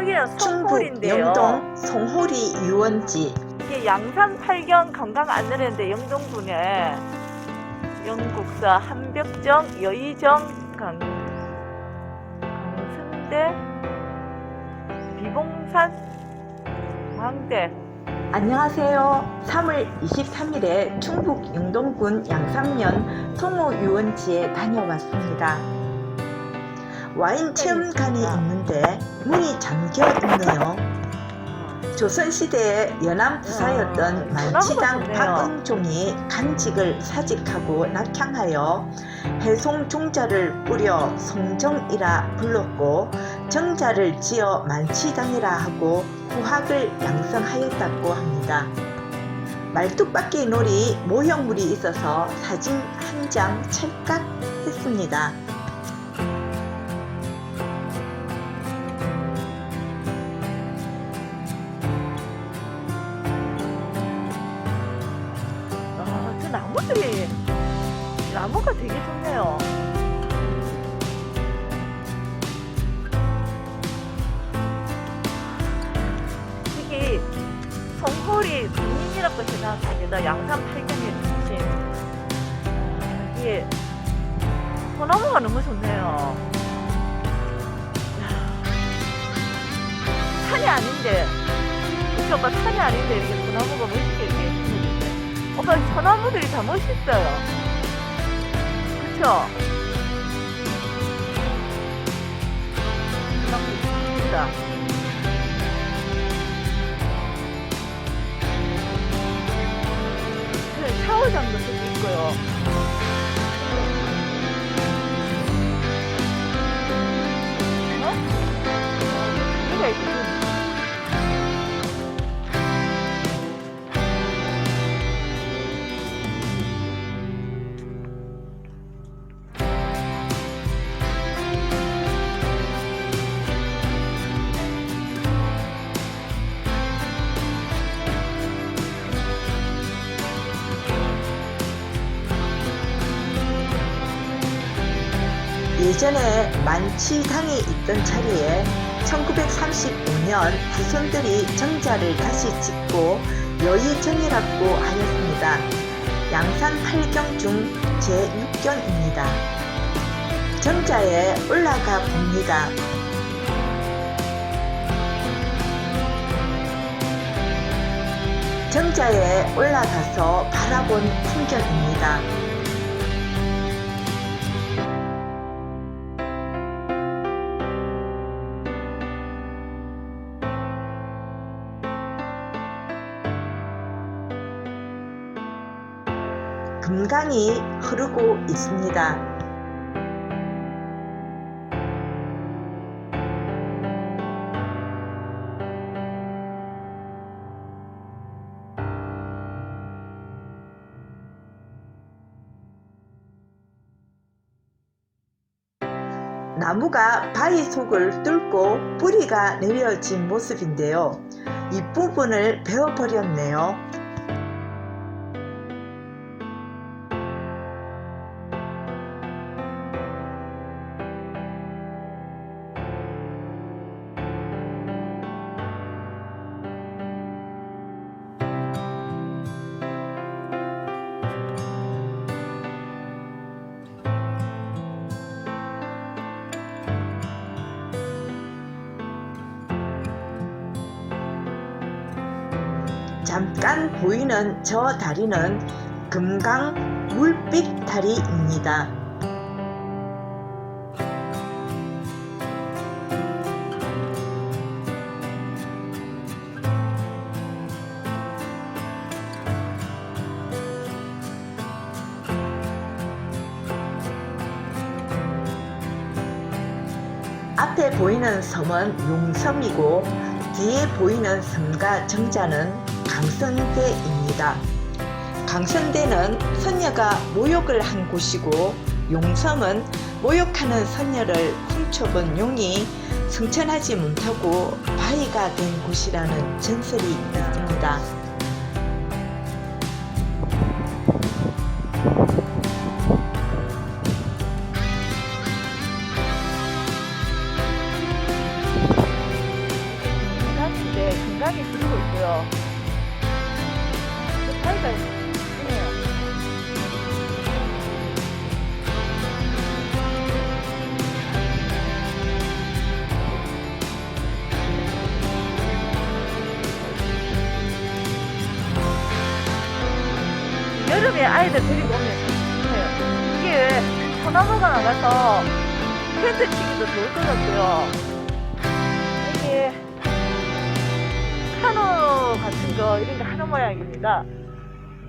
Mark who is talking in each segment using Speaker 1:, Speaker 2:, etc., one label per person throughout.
Speaker 1: 여기는
Speaker 2: 충북
Speaker 1: 송골인데요.
Speaker 2: 영동 송호리 유원지
Speaker 1: 이게 양산 팔경 관광 안내는데 영동군에 영국사 한벽정 여의정 강 강승대 비봉산 광대
Speaker 2: 안녕하세요. 3월 23일에 충북 영동군 양산면 송호 유원지에 다녀왔습니다. 와인 체험관이 있는데 문이 잠겨 있네요. 조선시대의 연안 부사였던
Speaker 1: 아,
Speaker 2: 만치당
Speaker 1: 좋네요.
Speaker 2: 박은종이 간직을 사직하고 낙향하여 해송 종자를 뿌려 송정이라 불렀고 정자를 지어 만치당이라 하고 후학을 양성하였다고 합니다. 말뚝박기 놀이 모형물이 있어서 사진 한 장 찰칵 했습니다.
Speaker 1: 좋네요. 이게 송골이 중심이라고 생각합니다. 양산 팔경의 중심. 아, 이게 소나무가 너무 좋네요. 야, 산이 아닌데, 그쵸, 오빠 산이 아닌데 이렇게 소나무가 멋있게 이렇게 있는데. 오빠 이 소나무들이 다 멋있어요. 그
Speaker 2: 예전에 만치당이 있던 자리에 1935년 후손들이 정자를 다시 짓고 여의정이라고 하였습니다. 양산 8경 중 제6경입니다. 정자에 올라가 봅니다. 정자에 올라가서 바라본 풍경입니다. 금강이 흐르고 있습니다. 나무가 바위 속을 뚫고 뿌리가 내려진 모습인데요. 이 부분을 베어버렸네요. 잠깐 보이는 저 다리는 금강 물빛 다리입니다. 앞에 보이는 섬은 용섬이고 뒤에 보이는 섬과 정자는 강선대입니다. 강선대는 선녀가 모욕을 한 곳이고 용섬은 모욕하는 선녀를 훔쳐본 용이 승천하지 못하고 바위가 된 곳이라는 전설이 있습니다.
Speaker 1: 같은 거 이런 거 하는 모양입니다.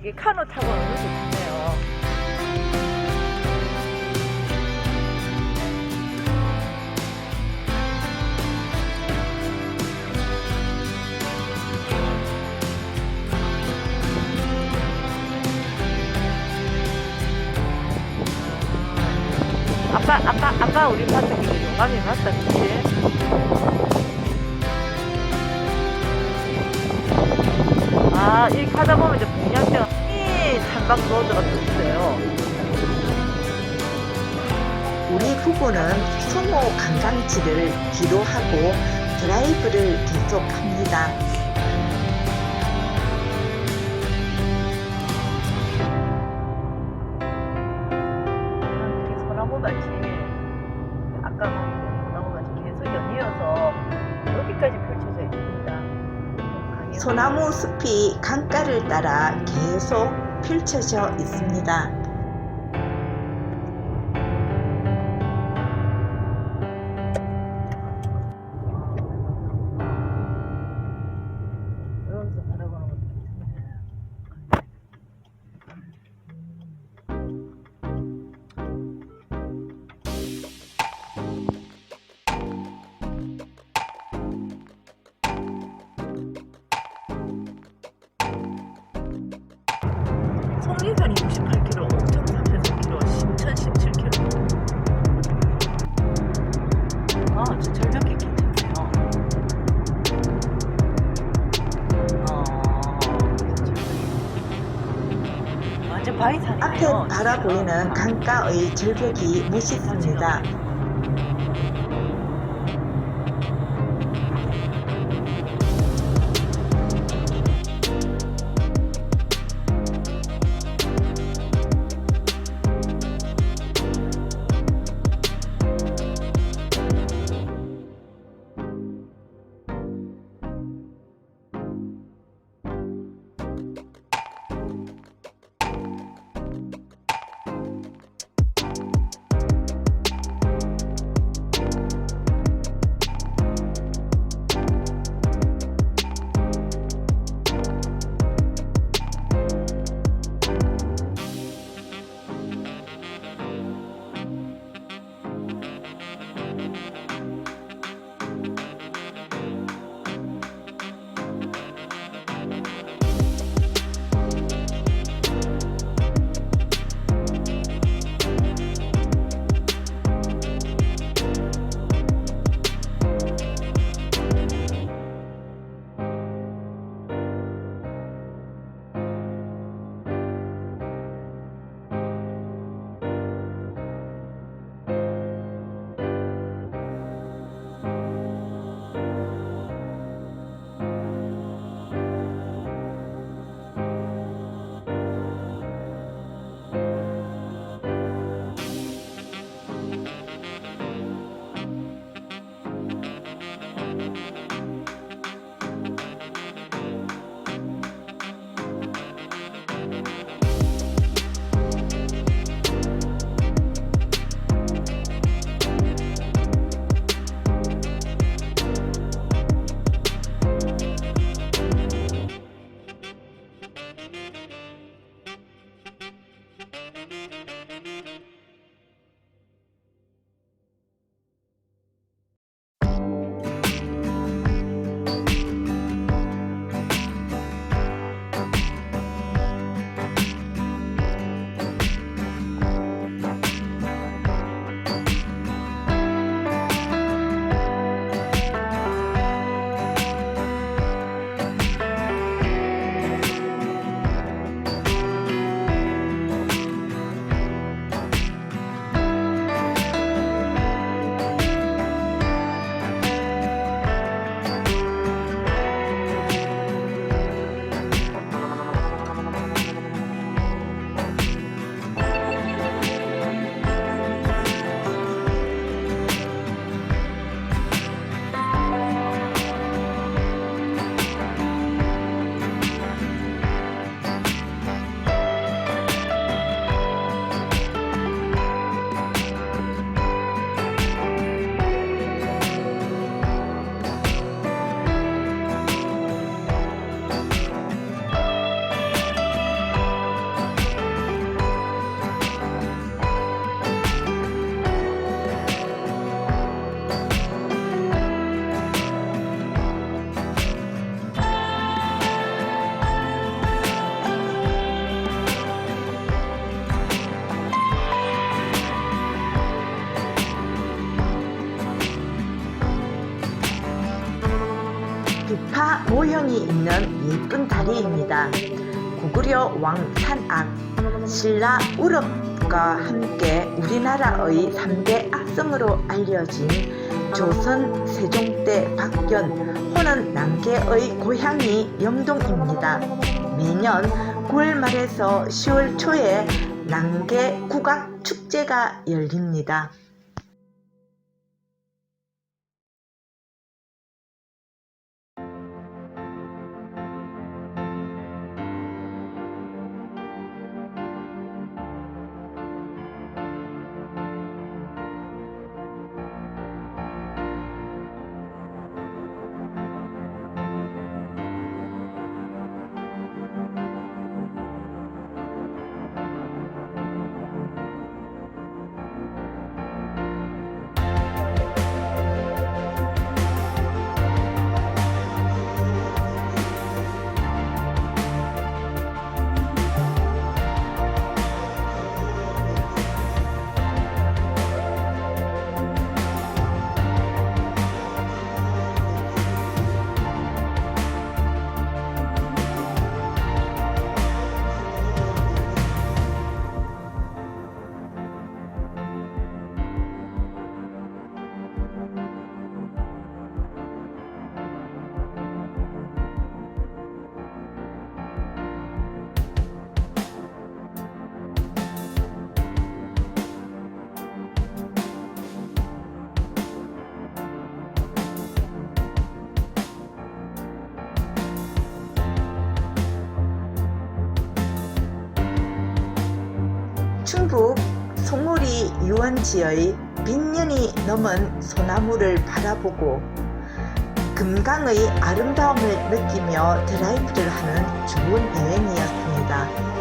Speaker 1: 이게 카누 타고 것도 좋네요. 아빠, 아빠, 아빠 우리 봤던 게 용감이 맞다, 그치? 아, 이렇게 하다 보면 이제 북양정 이 단박 로드가 또 있어요.
Speaker 2: 우리 부부는 소모 관광지를 기도하고 드라이브를 계속합니다.
Speaker 1: 소나무
Speaker 2: 숲이 강가를 따라 계속 펼쳐져 있습니다.
Speaker 1: 바라
Speaker 2: 보이는 강가의 절벽이 멋있습니다. 모형이 있는 예쁜 다리입니다. 고구려 왕 산악, 신라 우럽과 함께 우리나라의 3대 악성으로 알려진 조선 세종 때 박견 호는 남계의 고향이 영동입니다. 매년 9월 말에서 10월 초에 남계 국악 축제가 열립니다. 유원지의 빈년이 넘은 소나무를 바라보고 금강의 아름다움을 느끼며 드라이브를 하는 좋은 여행이었습니다.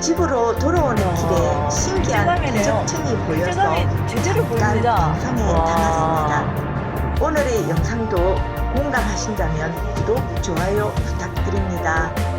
Speaker 2: 집으로 돌아오는 길에 신기한. 대적층이 보여서
Speaker 1: 제대로
Speaker 2: 잠깐
Speaker 1: 보입니다.
Speaker 2: 영상에
Speaker 1: 와.
Speaker 2: 담았습니다. 오늘의 영상도 공감하신다면 구독, 좋아요 부탁드립니다.